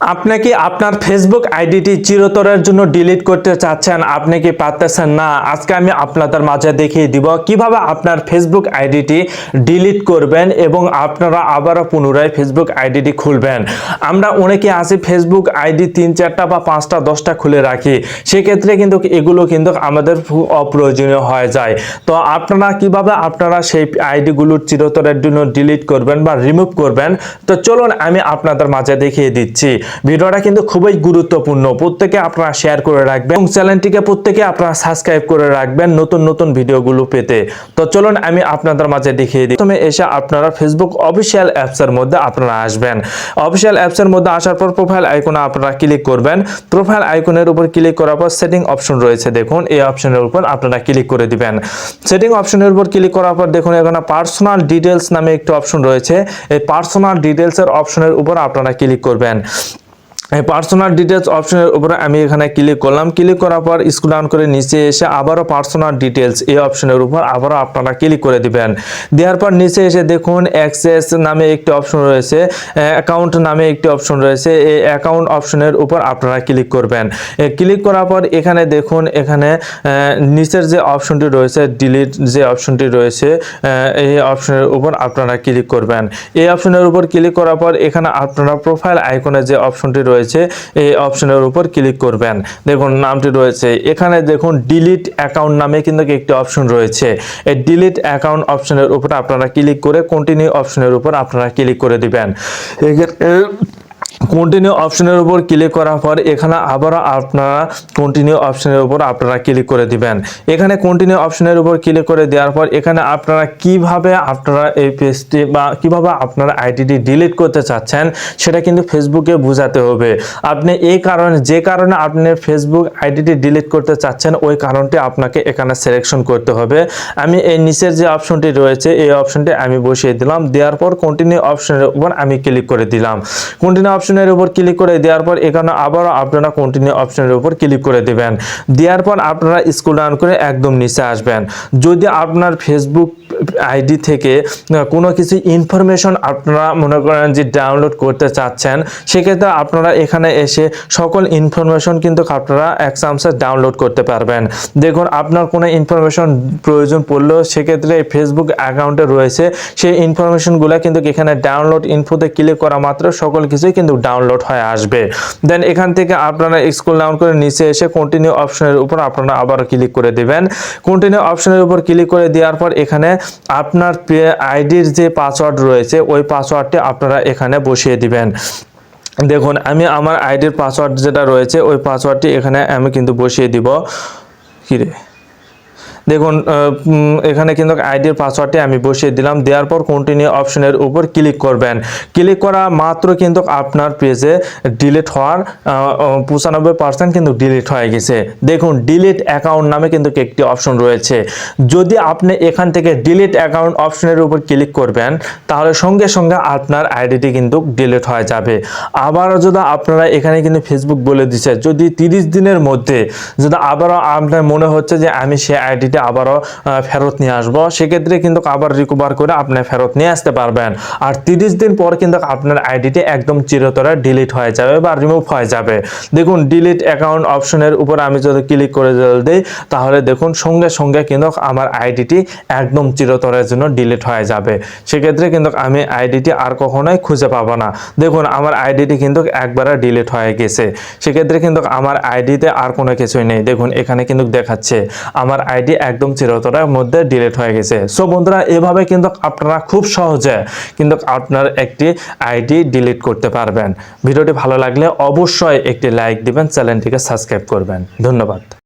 আপনি কি আপনার ফেসবুক আইডিটি চিরতরের জন্য ডিলিট করতে চাচ্ছেন? আপনি কি পারতেছেন না? আজকে আমি আপনাদের মাঝে দেখিয়ে দিব কীভাবে আপনার ফেসবুক আইডিটি ডিলিট করবেন এবং আপনারা আবারও পুনরায় ফেসবুক আইডিটি খুলবেন। আমরা অনেকে আছি ফেসবুক আইডি তিন চারটা বা পাঁচটা, দশটা খুলে রাখি। সেক্ষেত্রে কিন্তু এগুলো কিন্তু আমাদের অপ্রয়োজনীয় হয়ে যায়। তো আপনারা কীভাবে আপনারা সেই আইডিগুলো চিরতরের জন্য ডিলিট করবেন বা রিমুভ করবেন? তো চলুন আমি আপনাদের মাঝে দেখিয়ে দিচ্ছি। ভিডিওটা কিন্তু খুবই গুরুত্বপূর্ণ। প্রত্যেকে আপনারা শেয়ার করে রাখবেন এবং চ্যানেলটিকে প্রত্যেকে আপনারা সাবস্ক্রাইব করে রাখবেন নতুন নতুন ভিডিওগুলো পেতে। তো চলুন আমি আপনাদের মাঝে দেখিয়ে দিই। প্রথমে এসে আপনারা ফেসবুক অফিসিয়াল অ্যাপসের মধ্যে আপনারা আসবেন। অফিসিয়াল অ্যাপসের মধ্যে আসার পর প্রোফাইল আইকনে আপনারা ক্লিক করবেন। প্রোফাইল আইকনের উপর ক্লিক করার পর সেটিং অপশন রয়েছে দেখুন। এই অপশনের উপর আপনারা ক্লিক করে দিবেন। সেটিং অপশনের উপর ক্লিক করার পর দেখুন এখানে পার্সোনাল ডিটেলস নামে একটি অপশন রয়েছে। এই পার্সোনাল ডিটেলসের অপশনের উপর আপনারা ক্লিক করবেন। পার্সোনাল ডিটেলস অপশনের উপরে আমি এখানে ক্লিক করলাম। ক্লিক করার পর স্ক্রল ডাউন করে নিচে এসে আবারও পার্সোনাল ডিটেলস এই অপশনের উপর আবারও আপনারা ক্লিক করে দিবেন। দেওয়ার পর নিচে এসে দেখুন অ্যাক্সেস নামে একটি অপশন রয়েছে অ্যাকাউন্ট নামে একটি অপশন রয়েছে, এই অ্যাকাউন্ট অপশনের উপর আপনারা ক্লিক করবেন। ক্লিক করার পর এখানে দেখুন, এখানে নিচের যে অপশনটি রয়েছে ডিলিট যে অপশনটি রয়েছে এই অপশনের উপর আপনারা ক্লিক করবেন। এই অপশনের উপর ক্লিক করার পর এখানে আপনারা প্রোফাইল আইকনে যে অপশনটি রয়েছে এই অপশনের উপর ক্লিক করবেন। দেখুন, নামটি রয়েছে। এখানে দেখুন ডিলিট অ্যাকাউন্ট নামে কিন্তু একটি অপশন রয়েছে। এই ডিলিট অ্যাকাউন্ট অপশনের উপর আপনারা ক্লিক করে কন্টিনিউ অপশনের উপর আপনারা ক্লিক করে দিবেন। কন্টিনিউ অপশনের উপর ক্লিক করার পর এখানে আবারও আপনারা কন্টিনিউ অপশনের উপর আপনারা ক্লিক করে দিবেন। এখানে কন্টিনিউ অপশনের উপর ক্লিক করে দেওয়ার পর এখানে আপনারা কীভাবে আপনারা এই পেজটি বা কীভাবে আপনারা আইডিটি ডিলিট করতে চাচ্ছেন সেটা কিন্তু ফেসবুকে বোঝাতে হবে। আপনি এই কারণে, যে কারণে আপনি ফেসবুক আইডিটি ডিলিট করতে চাচ্ছেন, ওই কারণটি আপনাকে এখানে সিলেকশন করতে হবে। আমি এই নিচের যে অপশনটি রয়েছে, এই অপশনটি আমি বসিয়ে দিলাম। দেওয়ার পর কন্টিনিউ অপশনের উপর আমি ক্লিক করে দিলাম। কন্টিনিউ অপশনের উপর ক্লিক করে দেওয়ার পর এখানে আবারও আপনারা কন্টিনিউ অপশনের উপর ক্লিক করে দেবেন। দেওয়ার পর আপনারা স্কুল ডাউন করে একদম নিচে আসবেন। যদি আপনার ফেসবুক আইডি থেকে কোনো কিছু ইনফরমেশন আপনারা মনে করেন যে ডাউনলোড করতে চাচ্ছেন, সেক্ষেত্রে আপনারা এখানে এসে সকল ইনফরমেশন কিন্তু আপনারা এক ডাউনলোড করতে পারবেন। দেখুন, আপনার কোনো ইনফরমেশন প্রয়োজন পড়লেও সেক্ষেত্রে ফেসবুক অ্যাকাউন্টে রয়েছে। সেই ইনফরমেশনগুলো কিন্তু এখানে ডাউনলোড ইনফোতে ক্লিক করা মাত্র সকল কিছুই কিন্তু ডাউনলোড হয়ে আসবে। দেন এখান থেকে আপনারা স্কুল ডাউন করে নিচে এসে কন্টিনিউ অপশনের উপর আপনারা আবার ক্লিক করে দেবেন। কন্টিনিউ অপশনের উপর ক্লিক করে দেওয়ার পর এখানে আপনার আইডির যে পাসওয়ার্ড রয়েছে, ওই পাসওয়ার্ডটি আপনারা এখানে বসিয়ে দিবেন। দেখুন, আমি আমার আইডির পাসওয়ার্ড যেটা রয়েছে, ওই পাসওয়ার্ডটি এখানে আমি কিন্তু বসিয়ে দিব। কিরে দেখুন এখানে কিন্তু আইডির পাসওয়ার্ডটি আমি বসিয়ে দিলাম। দেওয়ার পর কন্টিনিউ অপশনের উপর ক্লিক করবেন। ক্লিক করা মাত্র কিন্তু আপনার পেজে ডিলিট হওয়ার পঁচানব্বই পার্সেন্ট কিন্তু ডিলিট হয়ে গেছে। দেখুন ডিলিট অ্যাকাউন্ট নামে কিন্তু একটি অপশন রয়েছে। যদি আপনি এখান থেকে ডিলিট অ্যাকাউন্ট অপশনের উপর ক্লিক করবেন, তাহলে সঙ্গে সঙ্গে আপনার আইডিটি কিন্তু ডিলিট হয়ে যাবে। আবারও যদি আপনারা এখানে কিন্তু ফেসবুক বলে দিচ্ছে যদি তিরিশ দিনের মধ্যে, যদি আবারও আপনার মনে হচ্ছে যে আমি সেই আইডিটি আবারও ফেরত নিয়ে আসব, সেক্ষেত্রে কিন্তু আবার রিকভার করে আপনি ফেরত নিয়ে আসতে পারবেন। আর তিরিশ দিন পর কিন্তু আপনার আইডিটি একদম চিরতরে ডিলিট হয়ে যাবে বা রিমুভ হয়ে যাবে। দেখুন ডিলিট অ্যাকাউন্ট অপশনের উপর আমি যদি ক্লিক করে দিই তাহলে দেখুন, সঙ্গে সঙ্গে কিন্তু আমার আইডিটি একদম চিরতরের জন্য ডিলিট হয়ে যাবে। সেক্ষেত্রে কিন্তু আমি আইডিটি আর কখনোই খুঁজে পাবো না। দেখুন, আমার আইডিটি কিন্তু একবারে ডিলিট হয়ে গেছে। সেক্ষেত্রে কিন্তু আমার আইডিতে আর কোনো কিছুই নেই। দেখুন, এখানে কিন্তু দেখাচ্ছে, আমার আইডি একদম চিরতরের মধ্যে ডিলেট হয়ে গেছে। সো বন্ধুরা, এভাবে কিন্তু আপনারা খুব সহজে কিন্তু আপনার একটি আইডি ডিলিট করতে পারবেন। ভিডিওটি ভালো লাগলে অবশ্যই একটি লাইক দিবেন চ্যানেলটিকে সাবস্ক্রাইব করবেন। ধন্যবাদ।